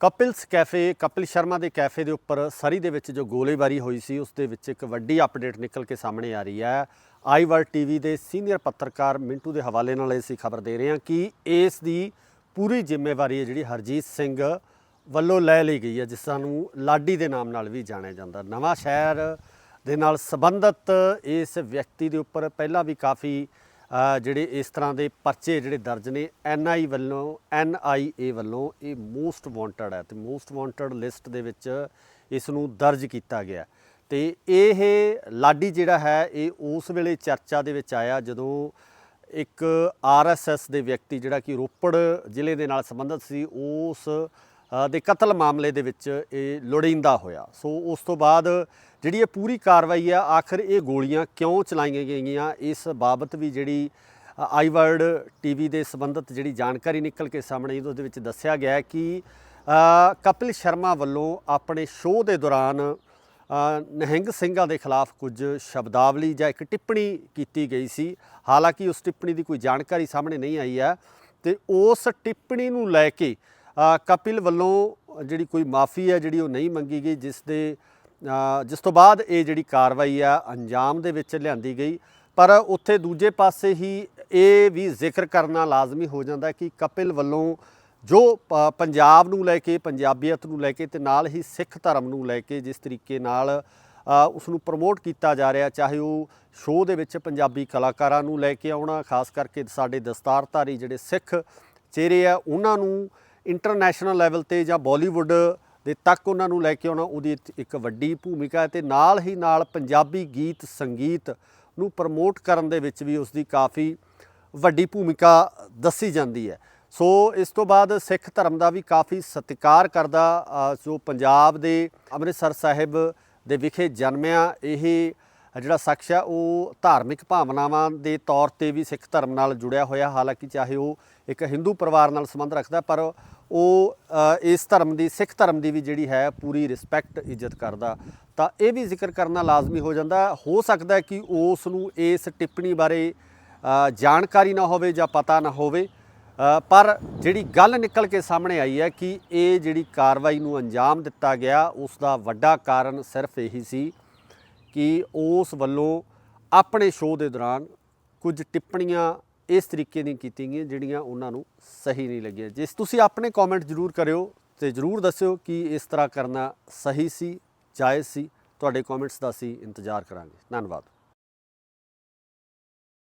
ਕਪਿਲਸ cafe, Kapil Sharma ਦੇ cafe ਦੇ ਉੱਪਰ ਸਰੀ ਦੇ ਵਿੱਚ ਜੋ ਗੋਲੀਬਾਰੀ ਹੋਈ ਸੀ, ਉਸ ਦੇ ਵਿੱਚ ਇੱਕ ਵੱਡੀ ਅਪਡੇਟ ਨਿਕਲ ਕੇ ਸਾਹਮਣੇ ਆ ਰਹੀ ਹੈ। ਆਈਵਰ ਟੀਵੀ ਦੇ ਸੀਨੀਅਰ ਪੱਤਰਕਾਰ ਮਿੰਟੂ ਦੇ ਹਵਾਲੇ ਨਾਲ ਅਸੀਂ ਖਬਰ ਦੇ ਰਹੇ ਹਾਂ ਕਿ ਇਸ ਦੀ ਪੂਰੀ ਜ਼ਿੰਮੇਵਾਰੀ ਹੈ ਜਿਹੜੀ ਹਰਜੀਤ ਸਿੰਘ ਵੱਲੋਂ ਲੈ ਲਈ ਗਈ ਹੈ, ਜਿਸ ਨੂੰ ਲਾਡੀ ਦੇ ਨਾਮ ਨਾਲ ਵੀ ਜਾਣਿਆ ਜਾਂਦਾ। ਨਵਾਂ ਸ਼ਹਿਰ ਦੇ ਨਾਲ ਸੰਬੰਧਿਤ ਇਸ ਵਿਅਕਤੀ ਦੇ ਉੱਪਰ ਪਹਿਲਾਂ ਵੀ ਕਾਫੀ ਜਿਹੜੇ ਇਸ ਤਰ੍ਹਾਂ ਦੇ ਪਰਚੇ ਜਿਹੜੇ ਦਰਜ ਨੇ ਐਨਆਈ ਵੱਲੋਂ ਐਨਆਈਏ ਵੱਲੋਂ ਇਹ ਮੋਸਟ ਵਾਂਟਡ ਹੈ ਤੇ ਮੋਸਟ ਵਾਂਟਡ ਲਿਸਟ ਦੇ ਵਿੱਚ ਇਸ ਨੂੰ ਦਰਜ ਕੀਤਾ ਗਿਆ। ਤੇ ਇਹ ਲਾਡੀ ਜਿਹੜਾ ਹੈ, ਇਹ ਉਸ ਵੇਲੇ ਚਰਚਾ ਦੇ ਵਿੱਚ ਆਇਆ ਜਦੋਂ ਇੱਕ ਆਰਐਸਐਸ ਦੇ ਵਿਅਕਤੀ ਜਿਹੜਾ ਕਿ ਰੋਪੜ ਜ਼ਿਲ੍ਹੇ ਦੇ ਨਾਲ ਸੰਬੰਧਿਤ ਸੀ, ਉਸ ਦੇ ਕਤਲ ਮਾਮਲੇ ਦੇ ਵਿੱਚ ਇਹ ਲੋੜੀਂਦਾ ਹੋਇਆ। ਸੋ ਉਸ ਤੋਂ ਬਾਅਦ ਜਿਹੜੀ ਇਹ ਪੂਰੀ ਕਾਰਵਾਈ ਆ, ਆਖਰ ਇਹ ਗੋਲੀਆਂ ਕਿਉਂ ਚਲਾਈਆਂ ਗਈਆਂ? ਇਸ ਬਾਬਤ ਵੀ ਜਿਹੜੀ ਆਈਵਰਡ ਟੀਵੀ ਦੇ ਸੰਬੰਧਿਤ ਜਿਹੜੀ ਜਾਣਕਾਰੀ ਨਿਕਲ ਕੇ ਸਾਹਮਣੇ ਆਈ, ਉਹਦੇ ਵਿੱਚ ਦੱਸਿਆ ਗਿਆ ਕਿ ਕਪਿਲ ਸ਼ਰਮਾ ਵੱਲੋਂ ਆਪਣੇ ਸ਼ੋਅ ਦੇ ਦੌਰਾਨ ਨਹਿੰਗ ਸਿੰਘਾਂ ਦੇ ਖਿਲਾਫ ਕੁਝ ਸ਼ਬਦਾਵਲੀ ਜਾਂ ਇੱਕ ਟਿੱਪਣੀ ਕੀਤੀ ਗਈ ਸੀ। ਹਾਲਾਂਕਿ ਉਸ ਟਿੱਪਣੀ ਦੀ ਕੋਈ ਜਾਣਕਾਰੀ ਸਾਹਮਣੇ ਨਹੀਂ ਆਈ ਹੈ ਤੇ ਉਸ ਟਿੱਪਣੀ ਨੂੰ ਲੈ ਕੇ ਕਪਿਲ ਵੱਲੋਂ ਜਿਹੜੀ ਕੋਈ ਮਾਫੀ ਹੈ ਜਿਹੜੀ ਉਹ ਨਹੀਂ ਮੰਗੀ ਗਈ ਜਿਸ ਦੇ ਜਿਸ ਤੋਂ ਬਾਅਦ ਇਹ ਜਿਹੜੀ ਕਾਰਵਾਈ ਆ ਅੰਜਾਮ ਦੇ ਵਿੱਚ ਲਿਆਂਦੀ ਗਈ। ਪਰ ਉੱਥੇ ਦੂਜੇ ਪਾਸੇ ਹੀ ਇਹ ਵੀ ਜ਼ਿਕਰ ਕਰਨਾ ਲਾਜ਼ਮੀ ਹੋ ਜਾਂਦਾ ਕਿ ਕਪਿਲ ਵੱਲੋਂ ਜੋ ਪੰਜਾਬ ਨੂੰ ਲੈ ਕੇ ਪੰਜਾਬੀਅਤ ਨੂੰ ਲੈ ਕੇ ਤੇ ਨਾਲ ਹੀ ਸਿੱਖ ਧਰਮ ਨੂੰ ਲੈ ਕੇ ਜਿਸ ਤਰੀਕੇ ਨਾਲ ਅ, ਉਸ ਨੂੰ ਪ੍ਰਮੋਟ ਕੀਤਾ ਜਾ ਰਿਹਾ ਚਾਹੇ ਉਹ ਸ਼ੋਅ ਦੇ ਵਿੱਚ ਪੰਜਾਬੀ ਕਲਾਕਾਰਾਂ ਨੂੰ ਲੈ ਕੇ ਆਉਣਾ ਖਾਸ ਕਰਕੇ ਸਾਡੇ ਦਸਤਾਰਧਾਰੀ ਜਿਹੜੇ ਸਿੱਖ ਚਿਹਰੇ ਆ ਉਹਨਾਂ ਨੂੰ ਇੰਟਰਨੈਸ਼ਨਲ ਲੈਵਲ ਤੇ ਜਾਂ ਬਾਲੀਵੁੱਡ ਦੇ ਤੱਕ ਉਹਨਾਂ ਨੂੰ ਲੈ ਕੇ ਆਉਣਾ ਉਹਦੀ ਇੱਕ- ਵੱਡੀ ਭੂਮਿਕਾ ਹੈ ਤੇ ਨਾਲ ਹੀ ਨਾਲ ਪੰਜਾਬੀ ਗੀਤ, ਸੰਗੀਤ ਨੂੰ ਪ੍ਰਮੋਟ ਕਰਨ ਦੇ ਵਿੱਚ ਵੀ ਉਸ ਦੀ ਕਾਫੀ ਵੱਡੀ ਭੂਮਿਕਾ ਦੱਸੀ ਜਾਂਦੀ ਹੈ। ਸੋ ਇਸ ਤੋਂ ਬਾਅਦ ਸਿੱਖ ਧਰਮ ਦਾ ਵੀ ਕਾਫੀ ਸਤਿਕਾਰ ਕਰਦਾ ਜੋ ਪੰਜਾਬ ਦੇ ਅੰਮ੍ਰਿਤਸਰ ਸਾਹਿਬ ਦੇ ਵਿਖੇ ਜਨਮਿਆ, ਇਹ ਜਿਹੜਾ ਸ਼ਖਸ ਆ, ਉਹ ਧਾਰਮਿਕ ਭਾਵਨਾਵਾਂ ਦੇ ਤੌਰ ਤੇ ਵੀ ਸਿੱਖ ਧਰਮ ਨਾਲ ਜੁੜਿਆ ਹੋਇਆ, ਹਾਲਾਂਕਿ ਚਾਹੇ ਉਹ ਇੱਕ ਹਿੰਦੂ ਪਰਿਵਾਰ ਨਾਲ ਸੰਬੰਧ ਰੱਖਦਾ, ਪਰ ਉਹ ਇਸ ਧਰਮ ਦੀ, ਸਿੱਖ ਧਰਮ ਦੀ ਵੀ ਜਿਹੜੀ ਹੈ, ਪੂਰੀ ਰਿਸਪੈਕਟ, ਇੱਜ਼ਤ ਕਰਦਾ। ਤਾਂ ਇਹ ਵੀ ਜ਼ਿਕਰ ਕਰਨਾ ਲਾਜ਼ਮੀ ਹੋ ਜਾਂਦਾ। ਹੋ ਸਕਦਾ ਕਿ ਉਸ ਨੂੰ ਇਸ ਟਿੱਪਣੀ ਬਾਰੇ ਜਾਣਕਾਰੀ ਨਾ ਹੋਵੇ ਜਾਂ ਪਤਾ ਨਾ ਹੋਵੇ। ਪਰ ਜਿਹੜੀ ਗੱਲ ਨਿਕਲ ਕੇ ਸਾਹਮਣੇ ਆਈ ਹੈ ਕਿ ਇਹ ਜਿਹੜੀ ਕਾਰਵਾਈ ਨੂੰ ਅੰਜਾਮ ਦਿੱਤਾ ਗਿਆ, ਉਸ ਦਾ ਵੱਡਾ ਕਾਰਨ ਸਿਰਫ ਇਹੀ ਸੀ ਕਿ ਉਸ ਵੱਲੋਂ ਆਪਣੇ ਸ਼ੋਅ ਦੇ ਦੌਰਾਨ ਕੁਝ ਟਿੱਪਣੀਆਂ ਇਸ ਤਰੀਕੇ ਦੀਆਂ ਕੀਤੀਆਂ ਗਈਆਂ ਜਿਹੜੀਆਂ ਉਹਨਾਂ ਨੂੰ ਸਹੀ ਨਹੀਂ ਲੱਗੀਆਂ। ਜਿਸ ਤੁਸੀਂ ਆਪਣੇ ਕਮੈਂਟ ਜ਼ਰੂਰ ਕਰਿਓ ਤੇ ਜ਼ਰੂਰ ਦੱਸਿਓ ਕਿ ਇਸ ਤਰ੍ਹਾਂ ਕਰਨਾ ਸਹੀ ਸੀ, ਜਾਇਜ਼ ਸੀ। ਤੁਹਾਡੇ ਕਮੈਂਟਸ ਦਾ ਅਸੀਂ ਇੰਤਜ਼ਾਰ ਕਰਾਂਗੇ। ਧੰਨਵਾਦ।